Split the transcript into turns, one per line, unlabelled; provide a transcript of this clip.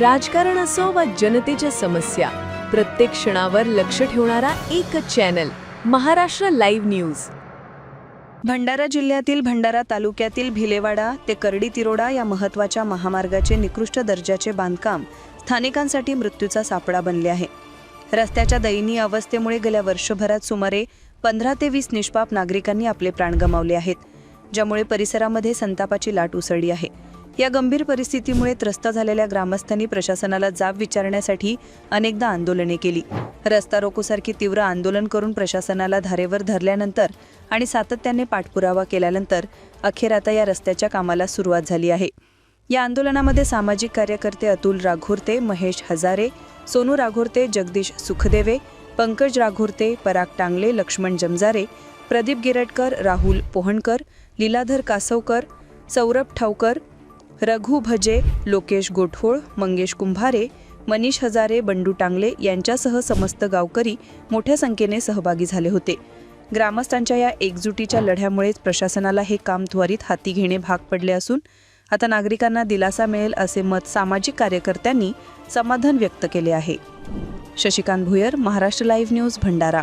राजकारण असो वा जनतेच्या समस्या प्रत्येक क्षणावर लक्ष ठेवणारा एकच channel Maharashtra live news
Bhandara जिल्ह्यातील भंडारा तालुक्यातील भिलेवाडा ते करडी तिरोडा या महत्त्वाच्या महामार्गाचे निकृष्ट दर्जाचे बांधकाम स्थानिकांसाठी मृत्यूचा सापळा बनले आहे. रस्त्याच्या दयनीय अवस्थेमुळे गेल्या वर्षभरात सुमारे पंधरा ते वीस निष्पाप नागरिकांनी आपले प्राण गमावले आहेत ज्यामुळे परिसरामध्ये संतापाची लाट उसळली आहे. या गंभीर परिस्थितीमुळे त्रस्त झालेल्या ग्रामस्थांनी प्रशासनाला जाब विचारण्यासाठी अनेकदा आंदोलने केली. रस्ता रोकोसारखी तीव्र आंदोलन करून प्रशासनाला धारेवर धरल्यानंतर आणि सातत्याने पाठपुरावा केल्यानंतर अखेर आता या रस्त्याच्या कामाला सुरुवात झाली आहे. या आंदोलनामध्ये सामाजिक कार्यकर्ते अतुल राघोरते महेश हजारे सोनू राघोरते जगदीश सुखदेवे पंकज राघोरते पराग टांगले लक्ष्मण जमजारे प्रदीप गिरटकर राहुल पोहणकर लीलाधर कासवकर सौरभ ठावकर रघु भजे लोकेश गोठोळ मंगेश कुंभारे मनीष हजारे बंडू टांगले यांच्यासह समस्त गावकरी मोठ्या संख्येने सहभागी झाले होते. ग्रामस्थांच्या या एकजुटीच्या लढ्यामुळेच प्रशासनाला हे काम त्वरित हाती घेणे भाग पडले असून आता नागरिकांना दिलासा मिळेल असे मत सामाजिक कार्यकर्त्यांनी समाधान व्यक्त केले आहे. Shashikant Bhuyar Maharashtra live news Bhandara.